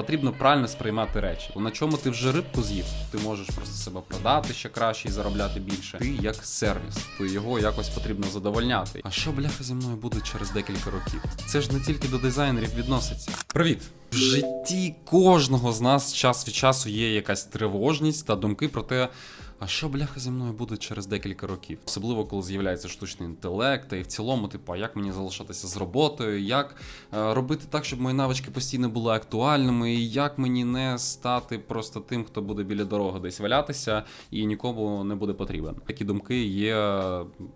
Потрібно правильно сприймати речі. На чому ти вже рибку з'їв, ти можеш просто себе продати ще краще і заробляти більше. Ти як сервіс, то його якось потрібно задовольняти. А що бляха зі мною буде через декілька років? Це ж не тільки до дизайнерів відноситься. Привіт! В житті кожного з нас час від часу є якась тривожність та думки про те. А що бляха зі мною буде через декілька років? Особливо коли з'являється штучний інтелект, і в цілому, типу, а як мені залишатися з роботою, як е, робити так, щоб мої навички постійно були актуальними, і як мені не стати просто тим, хто буде біля дороги десь валятися і нікому не буде потрібен. Такі думки є,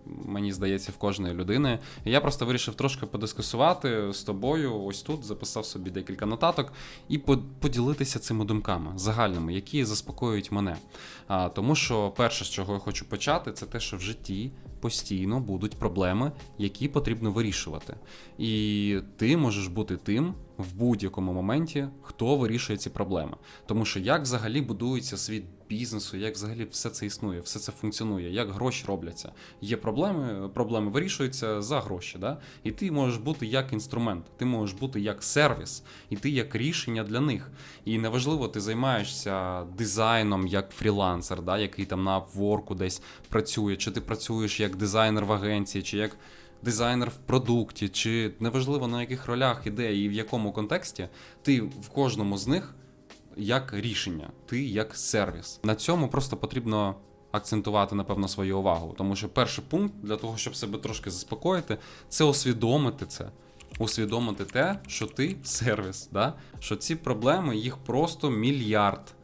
мені здається, в кожної людини. Я просто вирішив трошки подискусувати з тобою. Ось тут записав собі декілька нотаток і поділитися цими думками загальними, які заспокоюють мене. А, тому що перше, з чого я хочу почати, це те, що в житті постійно будуть проблеми, які потрібно вирішувати. І ти можеш бути тим в будь-якому моменті, хто вирішує ці проблеми. Тому що як взагалі будується світ бізнесу, як взагалі все це існує, все це функціонує, як гроші робляться. Є проблеми, проблеми вирішуються за гроші. Да? І ти можеш бути як інструмент, ти можеш бути як сервіс, і ти як рішення для них. І неважливо, ти займаєшся дизайном як фрілансер, да, який там на Upwork десь працює, чи ти працюєш як дизайнер в агенції, чи як дизайнер в продукті, чи неважливо на яких ролях іде і в якому контексті, ти в кожному з них як рішення, ти як сервіс. На цьому просто потрібно акцентувати, напевно, свою увагу. Тому що перший пункт для того, щоб себе трошки заспокоїти, це усвідомити це. Усвідомити те, що ти сервіс, да? що ці проблеми їх просто мільярд.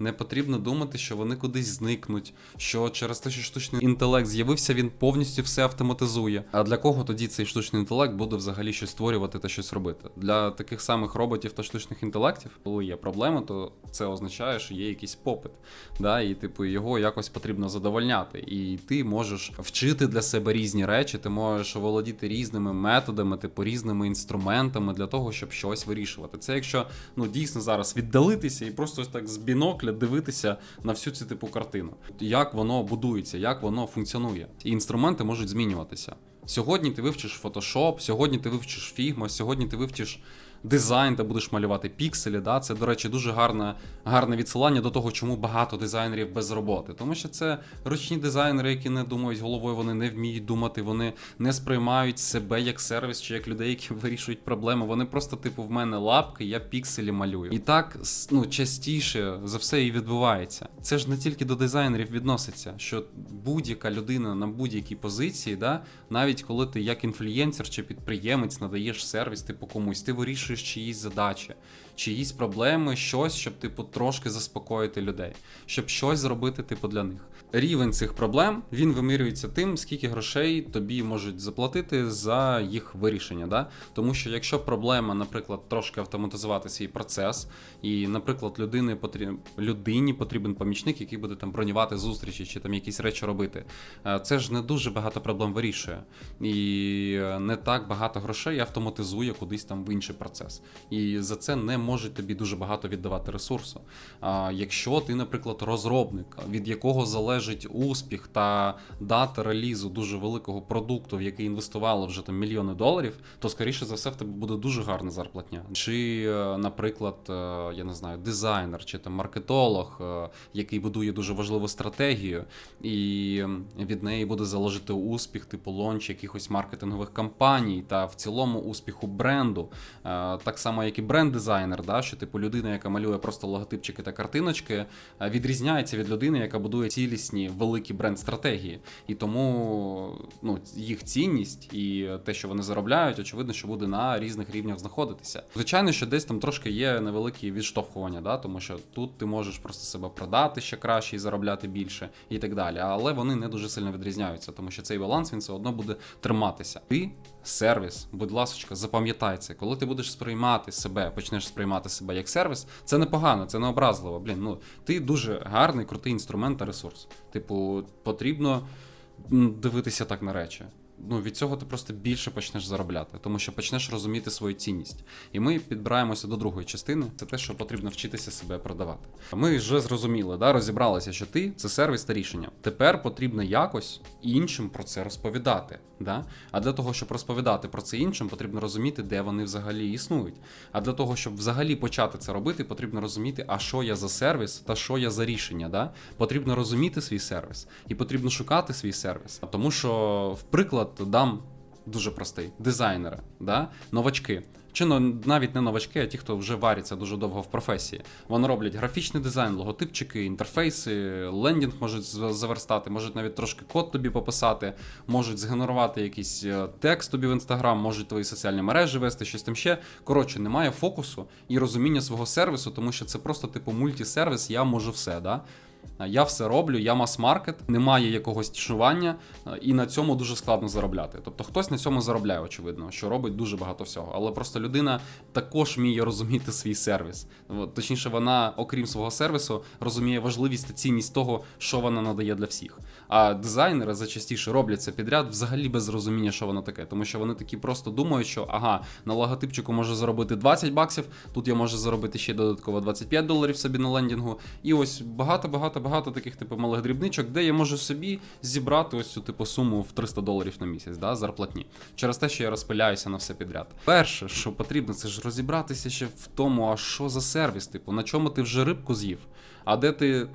Не потрібно думати, що вони кудись зникнуть, що через те, що штучний інтелект з'явився, він повністю все автоматизує. А для кого тоді цей штучний інтелект буде взагалі щось створювати та щось робити? Для таких самих роботів та штучних інтелектів, коли є проблеми, то це означає, що є якийсь попит. Да? І типу його якось потрібно задовольняти. І ти можеш вчити для себе різні речі, ти можеш володіти різними методами, типу різними інструментами для того, щоб щось вирішувати. Це якщо ну дійсно зараз віддалитися і просто так з бінокля дивитися на всю цю типу картину, як воно будується, як воно функціонує. І інструменти можуть змінюватися. Сьогодні ти вивчиш Photoshop, сьогодні ти вивчиш Figma, сьогодні ти вивчиш дизайн та будеш малювати пікселі. Да? Це, до речі, дуже гарне, гарне відсилання до того, чому багато дизайнерів без роботи. Тому що це ручні дизайнери, які не думають головою, вони не вміють думати, вони не сприймають себе як сервіс чи як людей, які вирішують проблеми. Вони просто, типу, в мене лапки, я пікселі малюю. І так ну, частіше за все і відбувається. Це ж не тільки до дизайнерів відноситься, що будь-яка людина на будь-якій позиції, да, навіть коли ти як інфлюєнсер чи підприємець надаєш сервіс, типу комусь, ти вирішуєш чиїсь задачі, чиїсь проблеми, щось, щоб типу трошки заспокоїти людей, щоб щось зробити, типу, для них. Рівень цих проблем він вимірюється тим, скільки грошей тобі можуть заплатити за їх вирішення. Да? Тому що якщо проблема, наприклад, трошки автоматизувати свій процес, і, наприклад, людини потріб... людині потрібен помічник, який буде там бронювати зустрічі чи там якісь речі робити. е, Це ж не дуже багато проблем вирішує. І е, не так багато грошей автоматизує кудись там в інший процес. І за це не можуть тобі дуже багато віддавати ресурсу. А якщо ти, наприклад, розробник, від якого залежить успіх та дата релізу дуже великого продукту, в який інвестували вже там мільйони доларів, то скоріше за все в тебе буде дуже гарна зарплатня. Чи, е, наприклад, е, я не знаю, дизайнер чи там маркетолог, е, який будує дуже важливу стратегію, і від неї буде залежати успіх, типу лонч якихось маркетингових кампаній та в цілому успіху бренду. Так само, як і бренд-дизайнер, да, що типу людина, яка малює просто логотипчики та картиночки, е, відрізняється від людини, яка будує цілісні великі бренд-стратегії. І тому ну, їх цінність і те, що вони заробляють, очевидно, що буде на різних рівнях знаходитися. Звичайно, що десь там трошки є невеликі відштовхування, да, тому що тут ти можеш просто себе продати ще краще і заробляти більше, і так далі. Але вони не дуже сильно відрізняються, тому що цей баланс він все одно буде триматися. Ти сервіс, будь ласка, запам'ятай це. Коли ти будеш сприймати себе, почнеш сприймати себе як сервіс, це непогано, це не образливо. Блін, ну ти дуже гарний, крутий інструмент та ресурс. Типу, потрібно дивитися так на речі. Ну, від цього ти просто більше почнеш заробляти, тому що почнеш розуміти свою цінність. І ми підбираємося до другої частини. Це те, що потрібно вчитися себе продавати. Ми вже зрозуміли, да, розібралися, що ти це сервіс та рішення. Тепер потрібно якось іншим про це розповідати. Да? А для того, щоб розповідати про це іншим, потрібно розуміти, де вони взагалі існують. А для того, щоб взагалі почати це робити, потрібно розуміти, а що я за сервіс та що я за рішення. Да? Потрібно розуміти свій сервіс і потрібно шукати свій сервіс. Тому що, в приклад, дам дуже простий: дизайнери, да? новачки. Чи ну, навіть не новачки, а ті, хто вже вариться дуже довго в професії. Вони роблять графічний дизайн, логотипчики, інтерфейси, лендінг можуть заверстати, можуть навіть трошки код тобі пописати, можуть згенерувати якийсь е, текст тобі в інстаграм, можуть твої соціальні мережі вести, щось там ще. Коротше, немає фокусу і розуміння свого сервісу, тому що це просто типу мультісервіс, я можу все. Да? Я все роблю, я мас-маркет, немає якогось тішування, е, і на цьому дуже складно заробляти. Тобто хтось на цьому заробляє, очевидно, що робить дуже багато всього. Але просто людина також вміє розуміти свій сервіс. Точніше, вона, окрім свого сервісу, розуміє важливість та цінність того, що вона надає для всіх. А дизайнери зачастіше роблять це підряд взагалі без розуміння, що воно таке. Тому що вони такі просто думають, що ага, на логотипчику можу заробити 20 баксів, тут я можу заробити ще додатково 25 доларів собі на лендінгу. І ось багато-багато багато таких типу малих дрібничок, де я можу собі зібрати ось цю типу суму в 300 доларів на місяць, да, зарплатні. Через те, що я розпиляюся на все підряд. Перше, що потрібно, це ж розібратися ще в тому, а що за сервіс, типу, на чому ти вже рибку з'їв, а де ти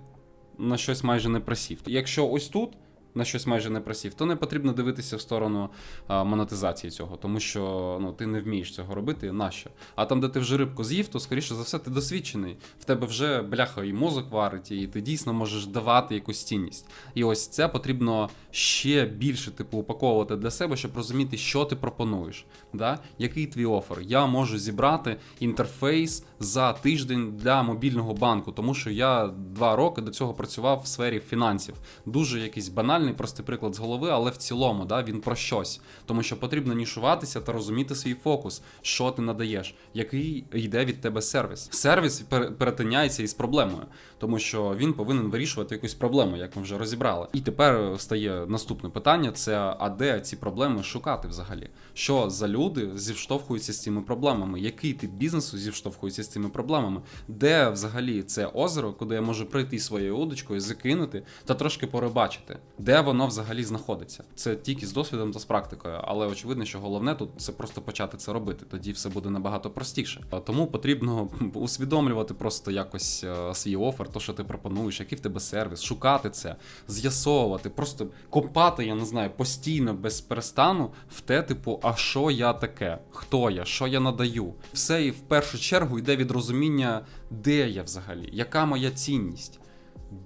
на щось майже не просів. Якщо ось тут. На щось майже не просів, то не потрібно дивитися в сторону монетизації цього, тому що ну ти не вмієш цього робити. Нащо? А там, де ти вже рибку з'їв, то скоріше за все ти досвідчений. В тебе вже бляха і мозок варить, і ти дійсно можеш давати якусь цінність. І ось це потрібно ще більше типу упаковувати для себе, щоб розуміти, що ти пропонуєш. Да? Який твій офер? Я можу зібрати інтерфейс за тиждень для мобільного банку, тому що я два роки до цього працював в сфері фінансів. Дуже якийсь банальний, простий приклад з голови, але в цілому да, він про щось. Тому що потрібно нішуватися та розуміти свій фокус, що ти надаєш, який йде від тебе сервіс. Сервіс перетиняється із проблемою, тому що він повинен вирішувати якусь проблему, як ми вже розібрали. І тепер стає наступне питання: це а де ці проблеми шукати взагалі? Що за люди зіштовхуються з цими проблемами? Який тип бізнесу зіштовхується з цими проблемами? Де взагалі це озеро, куди я можу прийти своєю удочкою, закинути та трошки порибачити? Де воно взагалі знаходиться? Це тільки з досвідом та з практикою, але очевидно, що головне тут це просто почати це робити. Тоді все буде набагато простіше. Тому потрібно усвідомлювати просто якось е, свій офер, то що ти пропонуєш, який в тебе сервіс, шукати це, з'ясовувати, просто копати, я не знаю, постійно без перестану в те, типу, а що я таке, хто я, що я надаю. Все і в першу чергу йде від розуміння, де я взагалі, яка моя цінність.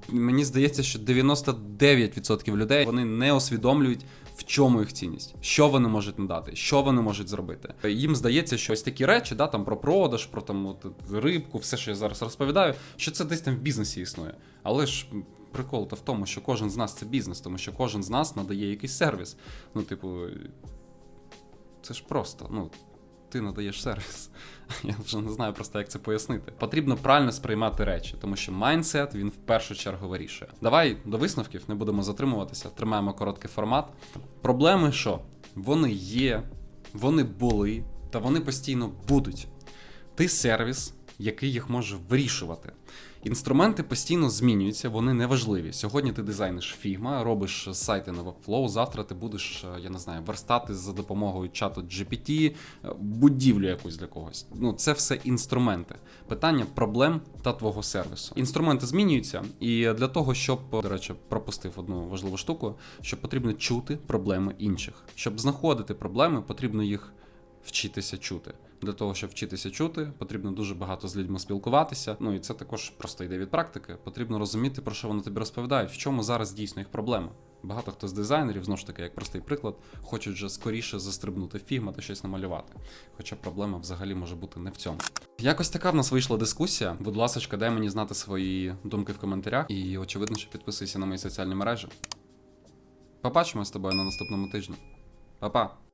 Мені здається, що 99% людей вони не усвідомлюють, в чому їх цінність, що вони можуть надати, що вони можуть зробити. Їм здається, що ось такі речі, да, там про продаж, про там от, рибку, все, що я зараз розповідаю, що це десь там в бізнесі існує. Але ж прикол то в тому, що кожен з нас це бізнес, тому що кожен з нас надає якийсь сервіс. Ну, типу, це ж просто. Ну, ти надаєш сервіс. Я вже не знаю просто, як це пояснити. Потрібно правильно сприймати речі, тому що майндсет він в першу чергу вирішує. Давай до висновків не будемо затримуватися, тримаємо короткий формат. Проблеми що? Вони є, вони були, та вони постійно будуть. Ти сервіс, який їх може вирішувати. Інструменти постійно змінюються, вони неважливі. Сьогодні ти дизайниш Figma, робиш сайти на Webflow, завтра ти будеш, е, я не знаю, верстати за допомогою чату GPT, е, будівлю якусь для когось. Ну, це все інструменти. Питання проблем та твого сервісу. Інструменти змінюються, і для того, щоб, до речі, пропустив одну важливу штуку, що потрібно чути проблеми інших. Щоб знаходити проблеми, потрібно їх вчитися чути. Для того, щоб вчитися чути, потрібно дуже багато з людьми спілкуватися. Ну і це також просто йде від практики. Потрібно розуміти, про що вони тобі розповідають, в чому зараз дійсно їх проблема. Багато хто з дизайнерів, знову ж таки, як простий приклад, хочуть вже скоріше застрибнути фігма та щось намалювати. Хоча проблема взагалі може бути не в цьому. Якось така в нас вийшла дискусія. Будь ласка, дай мені знати свої думки в коментарях. І очевидно, що підписуйся на мої соціальні мережі. Побачимось з тобою на наступному тижні. Па-па!